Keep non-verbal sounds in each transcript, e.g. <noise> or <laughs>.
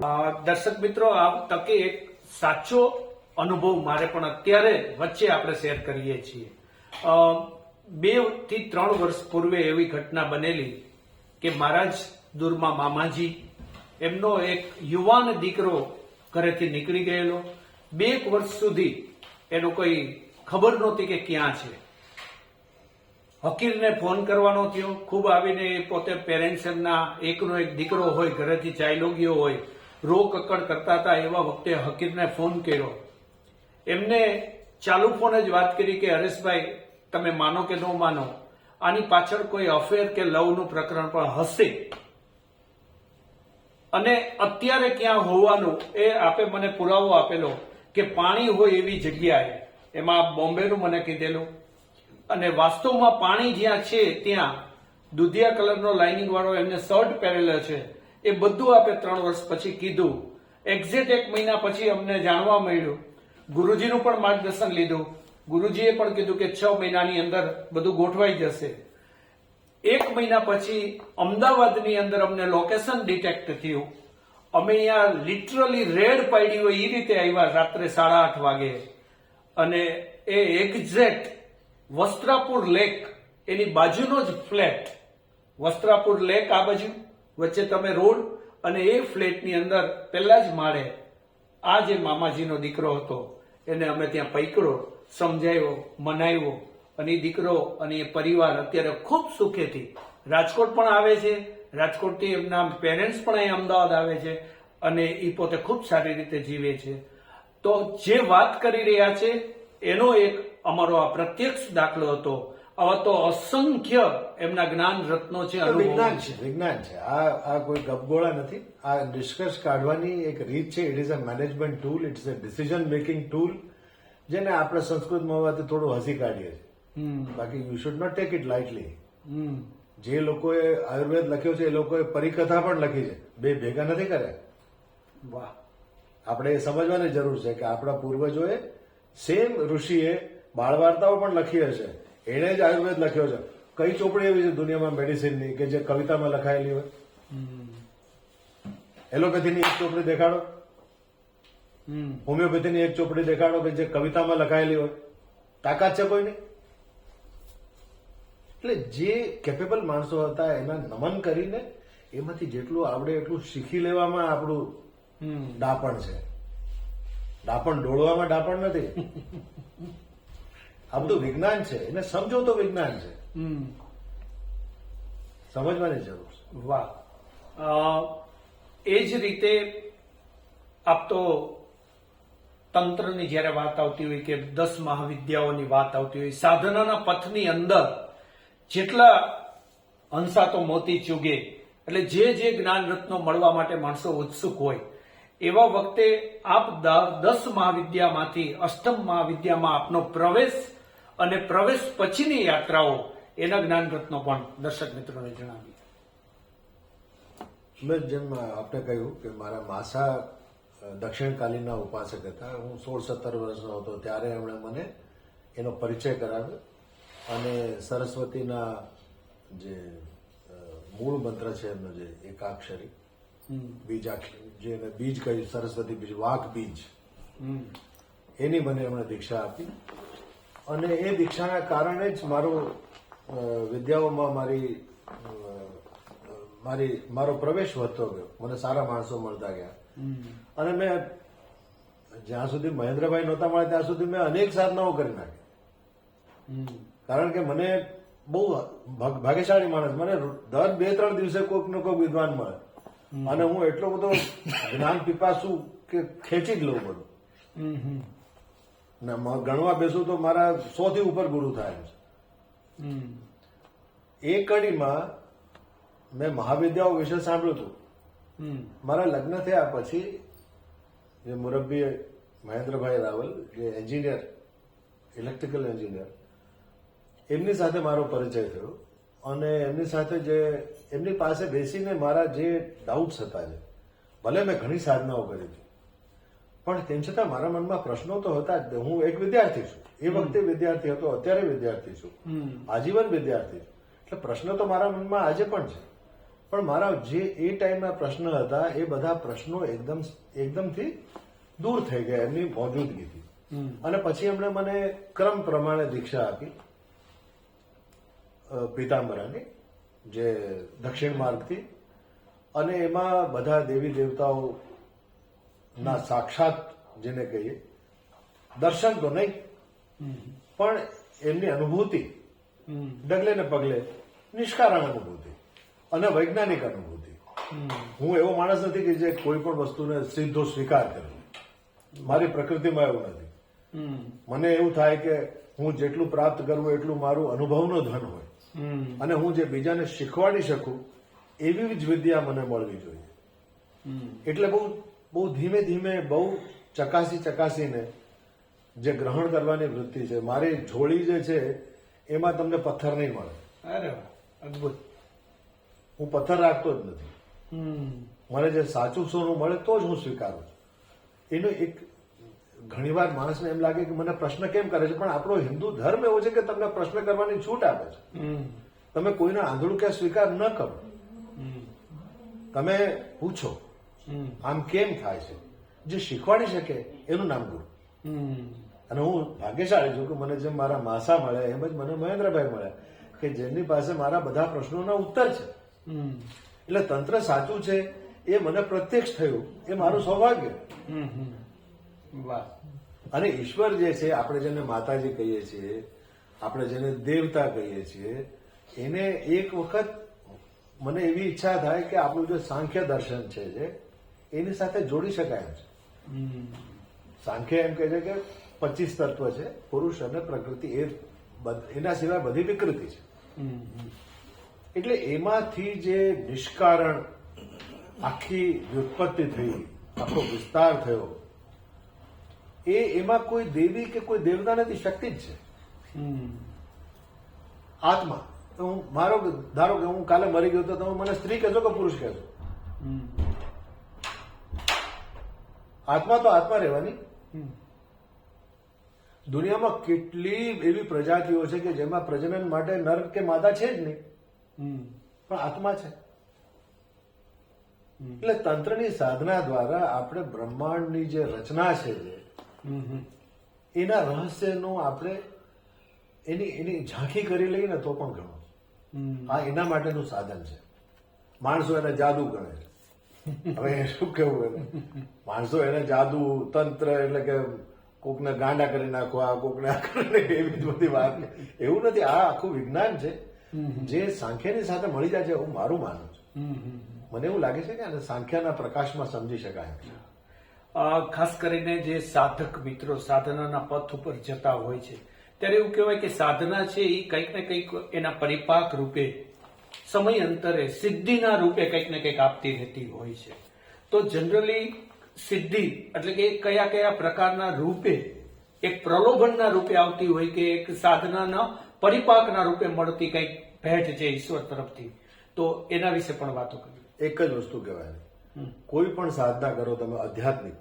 દર્શક મિત્રો, આ તકે એક સાચો અનુભવ મારે પણ અત્યારે વચ્ચે આપણે શેર કરીએ છીએ. બેથી ત્રણ વર્ષ પૂર્વે એવી ઘટના બનેલી કે મારા જ દૂરમાં મામાજી, એમનો એક યુવાન દીકરો ઘરેથી નીકળી ગયેલો. બે વર્ષ સુધી એનો કોઈ ખબર નહોતી કે ક્યાં છે. હકીરને ફોન કરવાનો થયો. ખૂબ આવીને પોતે પેરેન્ટ્સ એમના એકનો એક દીકરો હોય, ઘરેથી ચાલ્યો ગયો હોય. રો કકડ કરતા હતા એવા વખતે હકીરને ફોન કર્યો. એમને ચાલુ ફોને જ વાત કરી કે હરેશભાઈ તમે માનો કે ન માનો, આની પાછળ કોઈ અફેર કે લવનું પ્રકરણ પણ હશે? અને અત્યારે ક્યાં હોવાનું એ આપે મને પુરાવો આપેલો કે પાણી હોય એવી જગ્યાએ. એમાં બોમ્બેનું મને કીધેલું અને વાસ્તવમાં પાણી જ્યાં છે ત્યાં દુધિયા કલરનો લાઇનિંગ વાળો એમને શર્ટ પહેરેલો છે. એ બધું આપે ત્રણ વર્ષ પછી કીધું. એક્ઝેક્ટ એક મહિના પછી અમને જાણવા મળ્યું. ગુરુજીનું પણ માર્ગદર્શન લીધું. ગુરુજીએ પણ કીધું કે છ મહિનાની અંદર બધું ગોઠવાઈ જશે. એક મહિના પછી અમદાવાદની અંદર અમને લોકેશન ડિટેક્ટ થયું. અમે અહીંયા લિટરલી રેડ પાડી હોય એ રીતે આવ્યા રાત્રે સાડા આઠ વાગે. અને એ એક્ઝેક્ટ વસ્ત્રાપુર લેક એની બાજુનો જ ફ્લેટ વસ્ત્રાપુર લેક આ બાજુ. વચ્ચે તમે રોડ અને એ ફ્લેટની અંદર પહેલા જ માળે આ જે મામાજીનો દીકરો હતો, એને અમે ત્યાં પૈકડો સમજાવ્યો મનાવ્યો અને એ દીકરો અને એ પરિવાર અત્યારે ખૂબ સુખેથી રાજકોટ પણ આવે છે. રાજકોટથી એમના પેરેન્ટ્સ પણ અહીં અમદાવાદ આવે છે અને એ પોતે ખૂબ સારી રીતે જીવે છે. તો જે વાત કરી રહ્યા છે, એનો એક અમારો આ પ્રત્યક્ષ દાખલો હતો. આવા તો અસંખ્ય એમના જ્ઞાન રત્નો છે વિજ્ઞાન છે. વિજ્ઞાન છે. આ આ કોઈ ગપગોળા નથી. આ નિષ્કર્ષ કાઢવાની એક રીત છે. It is a management tool it's a decision making tool જેને આપણે સંસ્કૃતમાં હોવાથી થોડું હસી કાઢીએ છીએ. હમ. બાકી you should not take it lightly hmm. જે લોકોએ આયુર્વેદ લખ્યો છે એ લોકોએ પરિકથા પણ લખી છે. બે ભેગા નથી કર્યા. વાહ. આપણે એ સમજવાની જરૂર છે કે આપણા પૂર્વજોએ સેમ ઋષિએ બાળ વાર્તાઓ પણ લખી હશે. એણે જ આયુર્વેદ લખ્યો છે. કઈ ચોપડી એવી છે દુનિયામાં મેડિસિનની કે જે કવિતામાં લખાયેલી હોય? એલોપેથીની એક ચોપડી દેખાડો. હમ. હોમિયોપેથીની એક ચોપડી દેખાડો કે જે કવિતામાં લખાયેલી હોય. તાકાત છે કોઈની? એટલે જે કેપેબલ માણસો હતા એના નમન કરીને એમાંથી જેટલું આવડે એટલું શીખી લેવામાં આપણું ડાપણ છે. ડાપણ ડોળવામાં ડાપણ નથી. <laughs> આ બધું વિજ્ઞાન છે એને સમજો તો વિજ્ઞાન છે. હમ. સમજવાની જરૂર છે. વાહ. અ, એ જ રીતે આપ તો તંત્રની જ્યારે વાત આવતી હોય કે દસ મહાવિદ્યાઓની વાત આવતી હોય સાધનાના પથની અંદર જેટલા હંસા તો મોતી ચૂગે એટલે જે જે જ્ઞાન રત્નો મળવા માટે માણસો ઉત્સુક હોય એવા વખતે આપ દસ મહાવિદ્યામાંથી અષ્ટમ મહાવિદ્યામાં આપનો પ્રવેશ અને પ્રવેશ પછીની યાત્રાઓ એના જ્ઞાન રત્નો પણ દર્શક મિત્રોને જણાવી. મેં જેમ આપણે કહ્યું કે મારા માસા દક્ષિણકાલીના ઉપાસક હતા. હું સોળ સત્તર વર્ષનો હતો ત્યારે એમણે મને એનો પરિચય કરાવ્યો અને સરસ્વતીના જે મૂળ મંત્ર છે એમનો જે એકાક્ષરી બીજાક્ષરી જે એને બીજ કહ્યું સરસ્વતી બીજ વાઘ બીજ. એની મને એમણે દીક્ષા આપી. અને એ દીક્ષાના કારણે જ મારું વિદ્યાઓમાં મારી મારી મારો પ્રવેશ વધતો ગયો. મને સારા માણસો મળતા ગયા. અને મેં જ્યાં સુધી મહેન્દ્રભાઈ નહોતા મળે ત્યાં સુધી મેં અનેક સાધનાઓ કરી નાખી. કારણ કે મને બહુ ભાગ- ભાગ્યશાળી માણસ. મને દર બે ત્રણ દિવસે કોઈક ને કોઈક વિદ્વાન મળે. અને હું એટલો બધો જ્ઞાન પીપાસું કે ખેંચી જ લઉં બધું. ગણવા બેસું તો મારા સો થી ઉપર ગુરુ થાય એમ છે એ કડીમાં મેં મહાવિદ્યાઓ વિશે સાંભળ્યું હતું. મારા લગ્ન થયા પછી જે મુરબ્બી મહેન્દ્રભાઈ રાવલ જે એન્જિનિયર ઇલેક્ટ્રિકલ એન્જિનિયર એમની સાથે મારો પરિચય થયો અને એમની સાથે જે એમની પાસે બેસીને મારા જે ડાઉટ્સ હતા જે ભલે મેં ઘણી સાધનાઓ કરી હતી પણ તેમ છતાં મારા મનમાં પ્રશ્નો તો હતા જ. હું એક વિદ્યાર્થી છું. એ વખતે વિદ્યાર્થી હતો અત્યારે વિદ્યાર્થી છું. આજીવન વિદ્યાર્થી છું. એટલે પ્રશ્ન તો મારા મનમાં આજે પણ છે. પણ મારા જે એ ટાઈમના પ્રશ્ન હતા એ બધા પ્રશ્નો એકદમ એકદમથી દૂર થઈ ગયા એમની મોજૂદગીથી. અને પછી એમણે મને ક્રમ પ્રમાણે દીક્ષા આપી પીતાંબરાની જે દક્ષિણ માર્ગથી. અને એમાં બધા દેવી દેવતાઓ ના સાક્ષાત જેને કહીએ દર્શન તો નહીં પણ એમની અનુભૂતિ. ડગલે ને પગલે નિષ્કારણ અનુભૂતિ અને વૈજ્ઞાનિક અનુભૂતિ. હું એવો માણસ નથી કે જે કોઈ પણ વસ્તુને સીધો સ્વીકાર કરે. મારી પ્રકૃતિમાં એવું નથી. મને એવું થાય કે હું જેટલું પ્રાપ્ત કરું એટલું મારું અનુભવનો ધન હોય. અને હું જે બીજાને શીખવાડી શકું એવી જ વિદ્યા મને મળવી જોઈએ. એટલે બહુ બહુ ધીમે ધીમે બહુ ચકાસી ચકાસીને જે ગ્રહણ કરવાની વૃત્તિ છે મારી જોડી જે છે એમાં તમને પથ્થર નહીં મળે. અરે અદભુત. હું પથ્થર રાખતો જ નથી. મને જે સાચું સોનું મળે તો જ હું સ્વીકારું છું. એનો એક ઘણીવાર માણસને એમ લાગે કે મને પ્રશ્ન કેમ કરે છે પણ આપણો હિન્દુ ધર્મ એવો છે કે તમને પ્રશ્ન કરવાની છૂટ આપે છે. તમે કોઈના આંધળું કે સ્વીકાર ન કરો. હમ. તમે પૂછો. આમ કેમ થાય છે? જે શીખવાડી શકે એનું નામ ગુરુ. હમ. અને હું ભાગ્યશાળી છું કે મને જેમ મારા માસા મળ્યા એમ જ મને મહેન્દ્રભાઈ મળ્યા કે જેમની પાસે મારા બધા પ્રશ્નોના ઉત્તર છે. એટલે તંત્ર સાચું છે એ મને પ્રત્યક્ષ થયું એ મારું સૌભાગ્ય. અને ઈશ્વર જે છે આપણે જેને માતાજી કહીએ છીએ આપણે જેને દેવતા કહીએ છીએ એને એક વખત મને એવી ઈચ્છા થાય કે આપણું જે સાંખ્ય દર્શન છે જે એની સાથે જોડી શકાય છે. સાંખ્ય એમ કહે છે કે પચીસ તત્વ છે, પુરુષ અને પ્રકૃતિ એ એના સિવાય બધી વિકૃતિ છે. એટલે એમાંથી જે નિષ્કારણ આખી વ્યુત્પત્તિ થઈ, આખો વિસ્તાર થયો, એ એમાં કોઈ દેવી કે કોઈ દેવતા નથી શક્તિ જ છે. આત્મા હું મારો ધારો કે હું કાલે મરી ગયો તો તમે મને સ્ત્રી કહેશો કે પુરુષ કહેશો. આત્મા તો આત્મા રહેવાની. દુનિયામાં કેટલી એવી પ્રજાતિઓ છે કે જેમાં પ્રજનન માટે નર કે માદા છે જ નહીં. હમ. પણ આત્મા છે. એટલે તંત્રની સાધના દ્વારા આપણે બ્રહ્માંડની જે રચના છે. એના રહસ્યનું આપણે એની એની ઝાંખી કરી લઈએ ને તો પણ ઘણું. આ એના માટેનું સાધન છે. માણસો એને જાદુ ગણે છે. હવે શું કેવું માણસો એને જાદુ તંત્ર એટલે કે કોકને ગાંડા કરી નાખવા કોકને આ કરી નાખવા, એવી જ બધી વાત એવું નથી આ આખું વિજ્ઞાન છે. જે સાંખ્યની સાથે મળી જાય છે એવું મારું માનવું છે. મને એવું લાગે છે કે આને સાંખ્યાના પ્રકાશમાં સમજી શકાય છે. ખાસ કરીને જે સાધક મિત્રો સાધનાના પથ ઉપર જતા હોય છે ત્યારે એવું કહેવાય કે સાધના છે એ કંઈક ને કંઈક એના પરિપાક રૂપે સમય અંતરે સિદ્ધિના રૂપે કંઈક ને કંઈક આપતી રહેતી હોય છે. તો જનરલી સિદ્ધિ એટલે કે કયા કયા પ્રકારના રૂપે એક પ્રલોભનના રૂપે આવતી હોય કે એક સાધનાના પરિપાકના રૂપે મળતી કંઈક ભેટ છે ઈશ્વર તરફથી. તો એના વિશે પણ વાતો કરી એક જ વસ્તુ કહેવાય. કોઈ પણ સાધના કરો તમે આધ્યાત્મિક.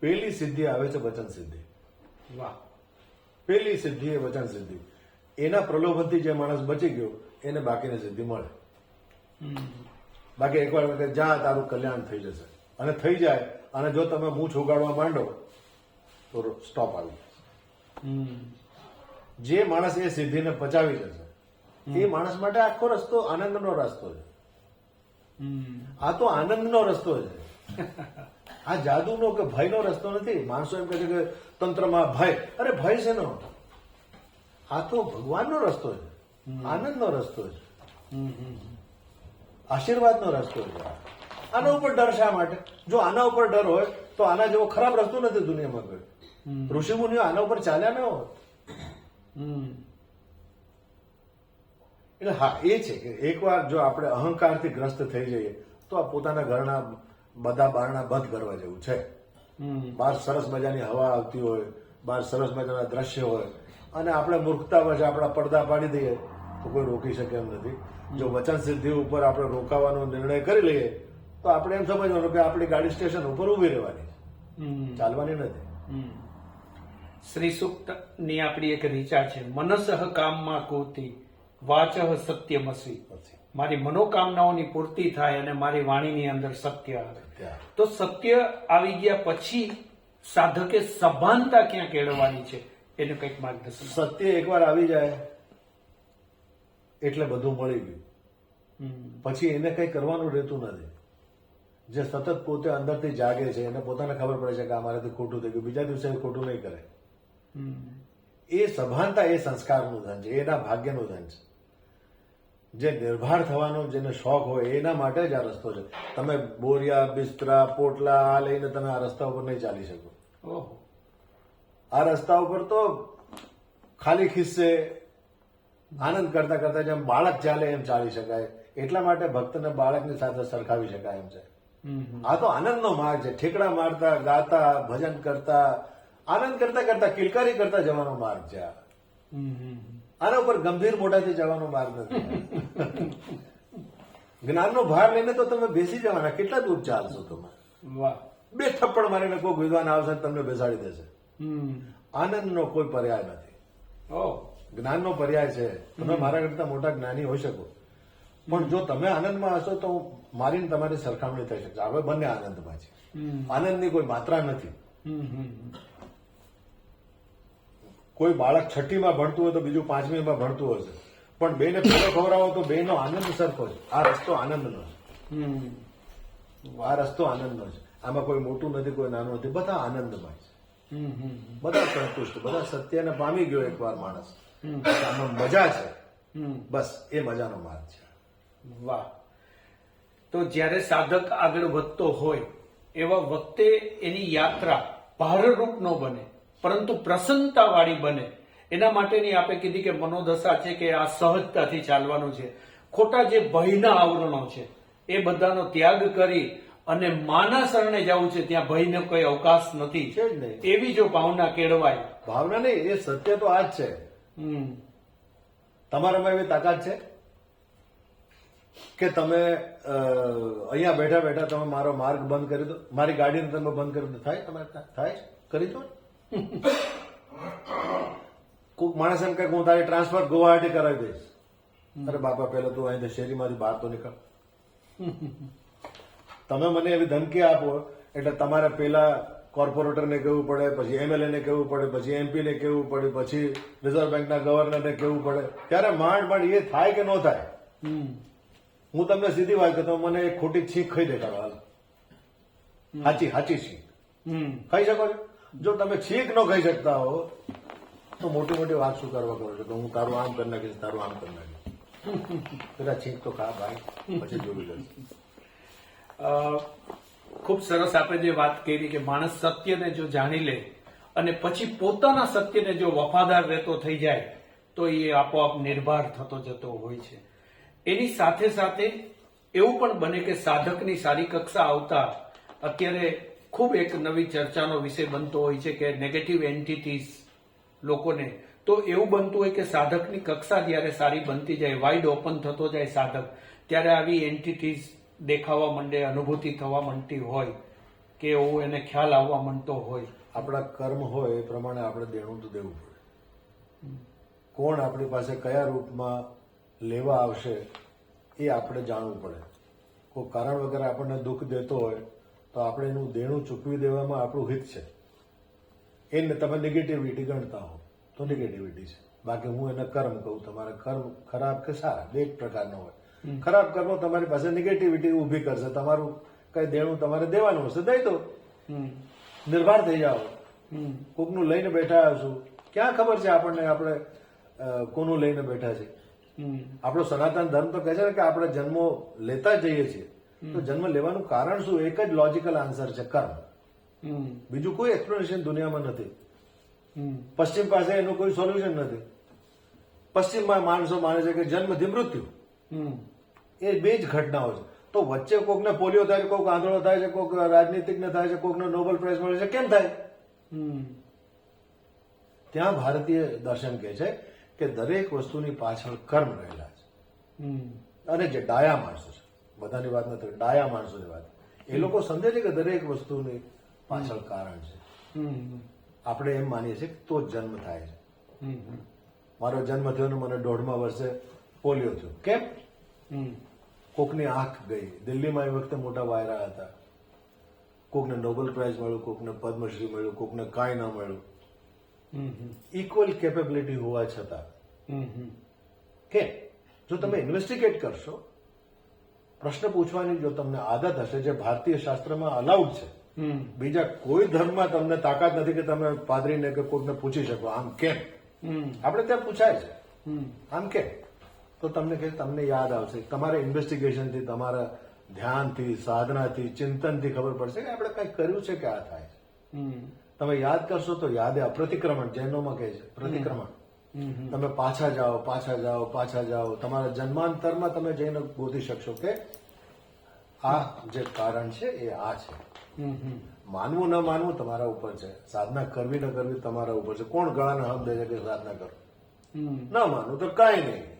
પેલી સિદ્ધિ આવે છે વચન સિદ્ધિ. વાહ. પેલી સિદ્ધિ એ વચન સિદ્ધિ. એના પ્રલોભનથી જે માણસ બચી ગયો એને બાકીની સિદ્ધિ મળે. બાકી એકવાર જા તારું કલ્યાણ થઈ જશે. અને થઈ જાય અને જો તમે મૂછ ઉગાડવા માંડો તો સ્ટોપ આવી જશે. જે માણસ એ સિદ્ધિને પચાવી જશે એ માણસ માટે આખો રસ્તો આનંદનો રસ્તો છે. હમ. આ તો આનંદનો રસ્તો છે. આ જાદુનો કે ભયનો રસ્તો નથી. માણસો એમ કહે છે કે તંત્રમાં ભય. અરે ભય છે નો આ તો ભગવાનનો રસ્તો છે. આનંદનો રસ્તો છે હમ. હમ. આશીર્વાદનો રસ્તો છે આના ઉપર ડર શા માટે જો આના ઉપર ડર હોય તો આના જેવો ખરાબ રસ્તો નથી દુનિયામાં કોઈ ઋષિ ઋષિમુનિઓ આના ઉપર ચાલ્યા ન હોત હમ. એટલે હા એ છે કે એકવાર જો આપણે અહંકારથી ગ્રસ્ત થઈ જઈએ તો આ પોતાના ઘરના બધા બારણા બંધ કરવા જેવું છે હમ. બહાર સરસ મજાની હવા આવતી હોય બહાર સરસ મજાના દ્રશ્ય હોય અને આપણે મૂર્ખતામાં જ આપણા પડદા પાડી દઈએ તો કોઈ રોકી શકે એમ નથી. જો વચન સિદ્ધિ ઉપર આપણે રોકાવાનો નિર્ણય કરી લઈએ તો આપણે એમ સમજવાનું કે આપણી ગાડી સ્ટેશન ઉપર ઊભી રહેવાની. ચાલવાની નથી. શ્રી સુક્તની આપણી એક રીચા છે મનસઃ કામમાં કુતી વાચઃ સત્યમસી. મસી મારી મનોકામનાઓની પૂર્તિ થાય અને મારી વાણીની અંદર સત્ય આવે. તો સત્ય આવી ગયા પછી સાધકે સભાનતા ક્યાં કેળવવાની છે? એને કંઈક માર્ગદર્શન સત્ય એકવાર આવી જાય એટલે બધું મળી ગયું. પછી એને કંઈ કરવાનું રહેતું નથી. જે સતત પોતે અંદરથી જાગે છે એને પોતાને ખબર પડે છે કે આ મારાથી ખોટું થઈ ગયું. બીજા દિવસે ખોટું નહીં કરે. એ સભાનતા એ સંસ્કારનું ધન છે એના ભાગ્યનું ધન છે. જે નિર્ભર થવાનો જેને શોખ હોય એના માટે જ આ રસ્તો છે. તમે બોરિયા બિસ્તરા પોટલા આ લઈને તમે આ રસ્તા ઉપર નહીં ચાલી શકો. ઓહો. આ રસ્તા ઉપર તો ખાલી ખિસ્સે આનંદ કરતા કરતા જેમ બાળક ચાલે એમ ચાલી શકાય. એટલા માટે ભક્તને બાળકની સાથે સરખાવી શકાય એમ છે. આ તો આનંદનો માર્ગ છે. ઠેકડા મારતા ગાતા ભજન કરતા આનંદ કરતા કરતા કિલકારી કરતા જવાનો માર્ગ છે. આના ઉપર ગંભીર મોઢાથી જવાનો માર્ગ નથી જ્ઞાનનો ભાર લઈને તો તમે બેસી જવાના. કેટલા દૂર ચાલશો તમે? વાહ. બે થપ્પડ મારીને કોઈ વિદ્વાન આવશે તમને બેસાડી દેશે. આનંદનો કોઈ પર્યાય નથી. જ્ઞાનનો પર્યાય છે. તમે મારા કરતા મોટા જ્ઞાની હોઈ શકો. પણ જો તમે આનંદમાં હશો તો મારીને તમારી સરખામણી થઈ શકશે આપણે બંને આનંદમાં છે. આનંદની કોઈ માત્રા નથી. કોઈ બાળક છઠ્ઠીમાં ભણતું હોય તો બીજું પાંચમીમાં ભણતું હશે. પણ બેને પેલો ખવડાવો તો બેનો આનંદ સરખો છે. આ રસ્તો આનંદનો છે. આ રસ્તો આનંદનો છે. આમાં કોઈ મોટું નથી કોઈ નાનું નથી. બધા આનંદમાં છે. બધા સંતુષ્ટ બધા સત્યને પામી ગયો એકવાર માણસ. આમાં મજા છે. બસ એ મજાનો માર્ગ છે. વાહ. તો જ્યારે સાધક આગળ વધતો હોય એવા વખતે એની યાત્રા ભારરૂપ ન બને પરંતુ પ્રસન્નતાવાળી બને. એના માટેની આપે કીધી કે મનોદશા છે કે આ સહજતાથી ચાલવાનું છે. ખોટા જે ભયના આવરણો છે એ બધાનો ત્યાગ કરી અને માના શરણે જવું છે ત્યાં ભયનો કોઈ અવકાશ નથી. છે જ નહીં. એવી જો ભાવના કેળવાય. ભાવના નહીં એ સત્ય તો આ જ છે. હમ. તમારામાં એવી તાકાત છે? કે તમે અહીંયા બેઠા બેઠા તમે મારો માર્ગ બંધ કરી દો? મારી ગાડીને તમે બંધ કરી દો? થાય તમારે ત્યાં? થાય? કરી દો? <laughs> કોઈક માણસ એમ કે હું તારી ટ્રાન્સફર ગુવાહાટી કરાવી દઈશ. અરે બાપા પહેલા તું અહીં શેરીમાંથી બહાર તો નીકળ. <laughs> તમે મને એવી ધમકી આપો એટલે તમારે પેલા કોર્પોરેટરને કહેવું પડે પછી એમએલએ ને કહેવું પડે પછી એમપી ને કહેવું પડે પછી રિઝર્વ બેંકના ગવર્નરને કહેવું પડે. ત્યારે માંડ માંડ એ થાય કે ન થાય? હું તમને સીધી વાત કરતો મને એક ખોટી છીંક ખાઈ દેખાડો હાલ. હાચી હાચી છીંક. હમ. ખાઈ શકો છો? જો તમે છીંક ન ખાઈ શકતા હો તો મોટી મોટી વાત શું કરવા કરો છો? તો હું તારું આમ કરી નાખીશ તારું આમ કરી નાખીશ. <laughs> પેલા છીંક તો ખા ભાઈ પછી જોઈ અ, ખૂબ સરસ આપણે જે વાત કરી કે માણસ સત્યને જો જાણી લે અને પછી પોતાના સત્યને જો વફાદાર રહેતો થઈ જાય, તો એ આપોઆપ નિર્ભર થતો જતો હોય છે. એની સાથે સાથે એવું પણ બને કે સાધકની સારી કક્ષા આવતા અત્યારે ખૂબ એક નવી ચર્ચાનો વિષય બનતો હોય છે કે નેગેટિવ એન્ટિટીઝ લોકોને. તો એવું બનતું હોય કે સાધકની કક્ષા જ્યારે સારી બનતી જાય વાઇડ ઓપન થતો જાય સાધક, ત્યારે આવી એન્ટિટીઝ દેખાવા માંડે અનુભૂતિ થવા માંડતી હોય કે એવું એને ખ્યાલ આવવા માંડતો હોય. આપણા કર્મ હોય એ પ્રમાણે આપણે દેણું તો દેવું પડે. કોણ આપણી પાસે કયા રૂપમાં લેવા આવશે એ આપણે જાણવું પડે. કોઈ કારણ વગર આપણને દુઃખ દેતો હોય તો આપણે એનું દેણું ચૂકવી દેવામાં આપણું હિત છે. એને તમે નેગેટિવિટી ગણતા હો તો નેગેટિવિટી છે. બાકી હું એને કર્મ કહું તમારે કર્મ ખરાબ કે સારા બે પ્રકારનો હોય. ખરાબ કર્મો તમારી પાસે નેગેટિવિટી ઊભી કરશે. તમારું કઈ દેણું તમારે દેવાનું હશે. દઈ દો. નિર્ભર થઈ જાઓ. કોકનું લઈને બેઠા છું ક્યાં ખબર છે આપણને આપણે કોનું લઈને બેઠા છે? હમ. આપણો સનાતન ધર્મ તો કહે છે ને કે આપણે જન્મો લેતા જઈએ છીએ. તો જન્મ લેવાનું કારણ શું? એક જ લોજિકલ આન્સર છે કર્મ. બીજું કોઈ એક્સપ્લેનેશન દુનિયામાં નથી. પશ્ચિમ પાસે એનું કોઈ સોલ્યુશન નથી. પશ્ચિમમાં માણસો માને છે કે જન્મથી મૃત્યુ. એ બે જ ઘટનાઓ છે. તો વચ્ચે કોકને પોલિયો થાય છે કોક આંધળો થાય છે કોક રાજનીતિકને થાય છે કોકને નોબેલ પ્રાઇઝ મળે છે કેમ થાય? હમ. ત્યાં ભારતીય દર્શન કહે છે કે દરેક વસ્તુની પાછળ કર્મ રહેલા છે. અને જે ડાયા માણસો છે બધાની વાત નથી ડાયા માણસોની વાત. એ લોકો સમજે છે કે દરેક વસ્તુની પાછળ કારણ છે. હમ. આપણે એમ માનીએ છીએ કે તો જન્મ થાય છે. મારો જન્મ થયો ને મને દોઢમા વર્ષે પોલિયો થયો. કેમ? કોકની આંખ ગઈ. દિલ્હીમાં એ વખતે મોટા વાયરા હતા. કોકને નોબેલ પ્રાઇઝ મળ્યું કોકને પદ્મશ્રી મળ્યું કોકને કાંઈ ન મળ્યું. ઇક્વલ કેપેબિલિટી હોવા છતાં. કે જો તમે ઇન્વેસ્ટિગેટ કરશો પ્રશ્ન પૂછવાની જો તમને આદત હશે જે ભારતીય શાસ્ત્રમાં અલાઉડ છે બીજા કોઈ ધર્મમાં તમને તાકાત નથી કે તમે પાદરીને કે કોઈને પૂછી શકો આમ કેમ? હમ. આપણે ત્યાં પૂછાય છે. હમ. આમ કેમ? તો તમને કે તમને યાદ આવશે તમારે ઇન્વેસ્ટિગેશનથી તમારા ધ્યાનથી સાધનાથી ચિંતનથી ખબર પડશે કે આપણે કંઈક કર્યું છે કે આ થાય છે. તમે યાદ કરશો તો યાદ આ પ્રતિક્રમણ જૈનોમાં કહે છે પ્રતિક્રમણ તમે પાછા જાઓ પાછા જાઓ પાછા જાઓ. તમારા જન્માંતરમાં તમે જઈને ગોતી શકશો કે આ જે કારણ છે એ આ છે. માનવું ન માનવું તમારા ઉપર છે. સાધના કરવી ન કરવી તમારા ઉપર છે. કોણ ગળાને હમ દે છે કે સાધના કરો? ન માનવું તો કઈ નહીં.